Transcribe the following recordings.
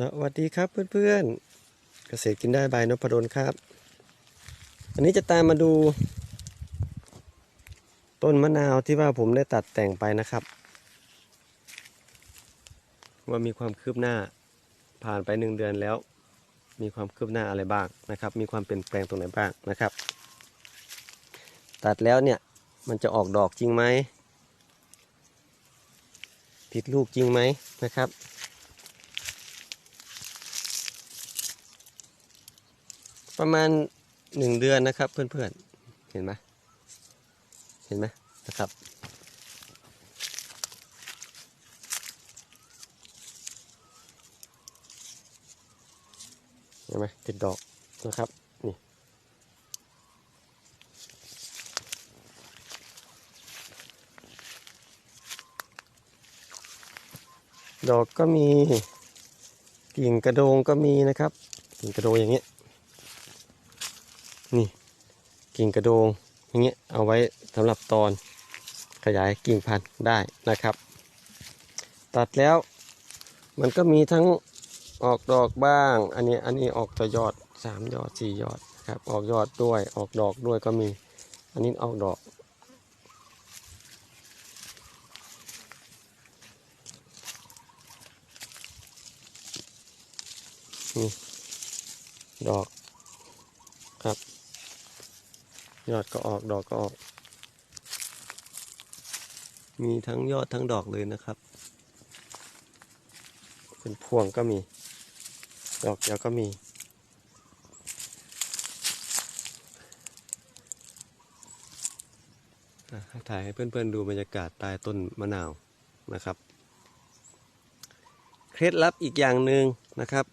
สวัสดีครับเพื่อนๆ เกษตรกินได้บายนพดลครับ อันนี้จะตามมาดู ต้นมะนาวที่ว่าผมได้ตัดแต่งไปนะครับ ว่ามีความคืบหน้าผ่านไปหนึ่งเดือนแล้ว มีความคืบหน้าอะไรบ้างนะครับ มีความเปลี่ยนแปลงตรงไหนบ้างนะครับ ตัดแล้วเนี่ยมันจะออกดอกจริงไหมติดลูกจริงไหมนะครับ ประมาณหนึ่งเดือนนะครับ เพื่อนๆ เห็นไหมเห็นไหมนะครับ เห็นไหมติดดอกนะครับ นี่ดอกก็มีกิ่งกระโดงก็มีนะครับ กิ่งกระโดงอย่างเงี้ย นี่กิ่งกระโดงอย่างเงี้ยเอาไว้สำหรับตอนขยายกิ่งพันธุ์ได้นะครับ ตัดแล้วมันก็มีทั้งออกดอกบ้าง อันนี้อันนี้ออกแต่ยอดสามยอดสี่ยอดครับออกยอดด้วยออกดอกด้วยก็มี อันนี้ออกดอก นี่ดอกครับ ยอดก็ออกดอกก็ออก มีทั้งยอดทั้งดอกเลยนะครับ เป็นพวงก็มี ดอกเดียวก็มี ถ่ายให้เพื่อนๆดูบรรยากาศใต้ต้นมะนาวนะครับ เคล็ดลับอีกอย่างหนึ่งนะครับ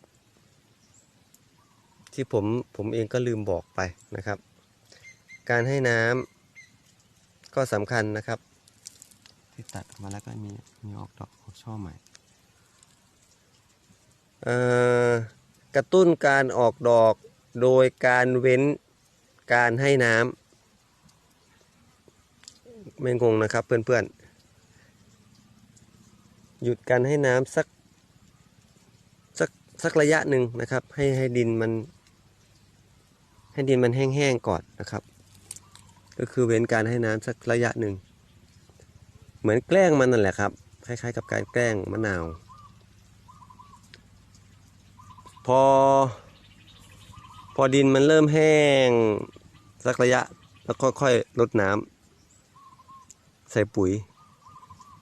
ที่ผมผมเองก็ลืมบอกไปนะครับ การให้น้ำก็สำคัญนะครับ ที่ตัดออกมาแล้วก็มีมีออกดอกออกช่อใหม่เอ่อกระตุ้นการออกดอกโดยการเว้นการให้น้ำไม่งงนะครับเพื่อนๆ หยุดการให้น้ำสักสักสักระยะหนึ่งนะครับ ให้ให้ดินมัน ให้ดินมันแห้งๆก่อนนะครับ ก็คือเว้นการให้น้ำสักระยะหนึ่ง เหมือนแกล้งมันนั่นแหละครับคล้ายๆกับการแกล้งมะนาว พอ พอดินมันเริ่มแห้งสักระยะแล้วค่อยๆลดน้ำใส่ปุ๋ย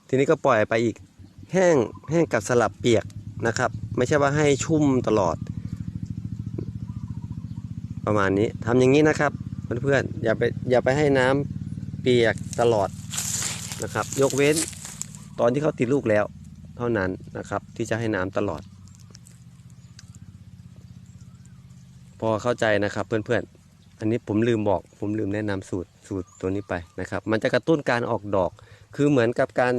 ทีนี้ก็ปล่อยไปอีกแห้งแห้งกับสลับเปียกนะครับ ไม่ใช่ว่าให้ชุ่มตลอด ประมาณนี้ทำอย่างนี้นะครับ เพื่อนๆอย่าไปอย่าไปให้น้ำเปียกตลอดนะครับ ยกเว้นตอนที่เขาติดลูกแล้ว เท่านั้นนะครับที่จะให้น้ำตลอด พอเข้าใจนะครับเพื่อนๆอันนี้ผมลืมบอกผมลืมแนะนำสูตรสูตรตัวนี้ไปนะครับ มันจะกระตุ้นการออกดอก คือเหมือนกับการ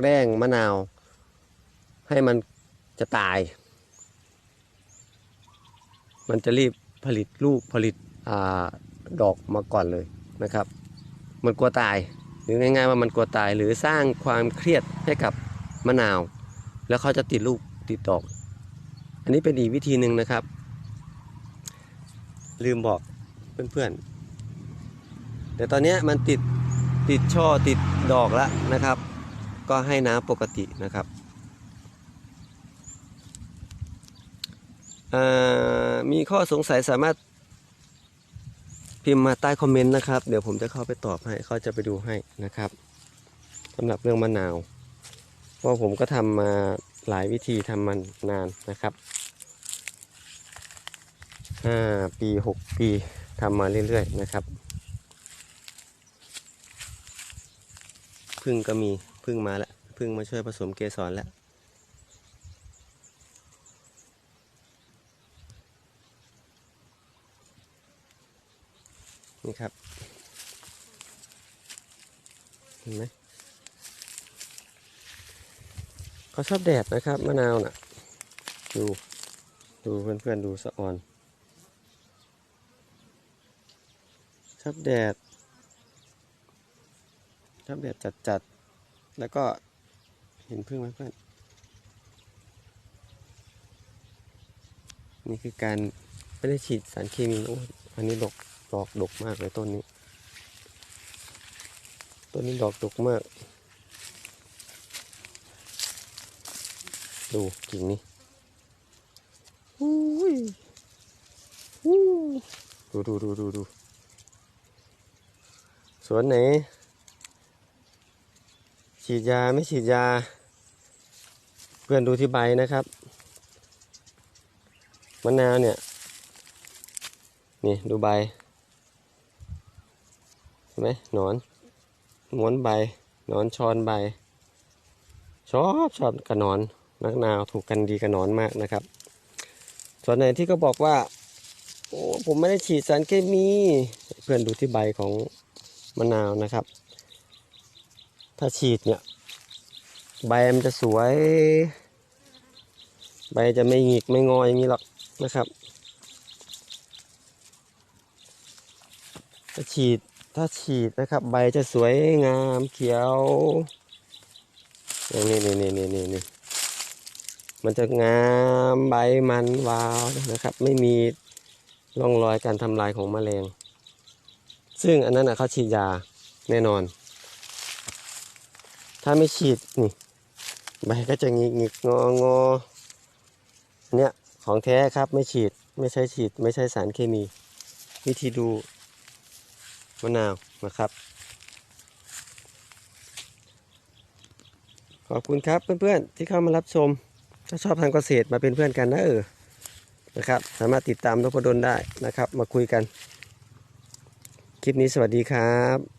แร่งมะนาว ให้มันจะตาย มันจะรีบผลิตลูกผลิต อดอกมาก่อนเลยนะครับ มันกลัวตายหรือง่ายๆว่ามันกลัวตายหรือสร้างความเครียดให้กับมะนาว แล้วเขาจะติดลูกติดดอก อันนี้เป็นอีกวิธีหนึ่งนะครับ ลืมบอกเพื่อนๆแต่ตอนนี้มันติดติดช่อติดดอกแล้วนะครับ ก็ให้น้ำปกตินะครับมีข้อสงสัยสามารถ พิมพ์มาใต้คอมเมนต์นะครับ เดี๋ยวผมจะเข้าไปตอบให้เขาจะไปดูให้นะครับสำหรับเรื่องมะนาวเพราะผมก็ทำมาหลายวิธีทำมันนานนะครับห้าปีหกปีทำมาเรื่อยๆนะครับพึ่งก็มีพึ่งมาแล้วพึ่งมาช่วยผสมเกสรแล้ว นี่ครับ เห็นไหมเขาชอบแดดนะครับมะนาวน่ะ ดูดูเพื่อนๆดูสะออน ชอบแดด ชอบแดดจัดๆ แล้วก็เห็นพึ่งไหมเพื่อน นี่คือการไม่ได้ฉีดสารเคมีโอ้อันนี้ดอก ดอกดกมากเลยต้นนี้ ต้นนี้ดอกดกมาก ดูกิ่งนี้อุ้ยอู้ดูดูดูดูดูสวนไหน ฉีดยาไม่ฉีดยา เพื่อนดูที่ใบนะครับมะนาวเนี่ย นี่ดูใบเห็นไหมหนอนม้วนใบนอนช้อนใบ ชอบชอบกระนอนนักนาวถูกกันดีกระนอนมากนะครับ ส่วนไหนที่ก็บอกว่า โอ้ผมไม่ได้ฉีดสารเคมี เพื่อนดูที่ใบของมะนาวนะครับ ถ้าฉีดเนี่ย ใบมันจะสวย ใบจะไม่หงิกไม่งออย่างนี้หรอกนะครับถ้าฉีด ถ้าฉีดนะครับ ใบจะสวยงามเขียวอย่างนี่นี่นี่นี่นี่นี่มันจะงามใบมันวาวนะครับ ไม่มีร่องรอยการทำลายของแมลง ซึ่งอันนั้นนะเขาฉีดยาแน่นอน ถ้าไม่ฉีดนี่ใบก็จะงิกงิกงองอเนี่ยของแท้ครับไม่ฉีดไม่ใช่ฉีด ไม่ใช่สารเคมี วิธีดู มะนาวนะครับ ขอบคุณครับเพื่อนๆที่เข้ามารับชม ถ้าชอบทางเกษตรมาเป็นเพื่อนกันนะเออนะครับ สามารถติดตามนพดลได้นะครับ มาคุยกัน คลิปนี้สวัสดีครับ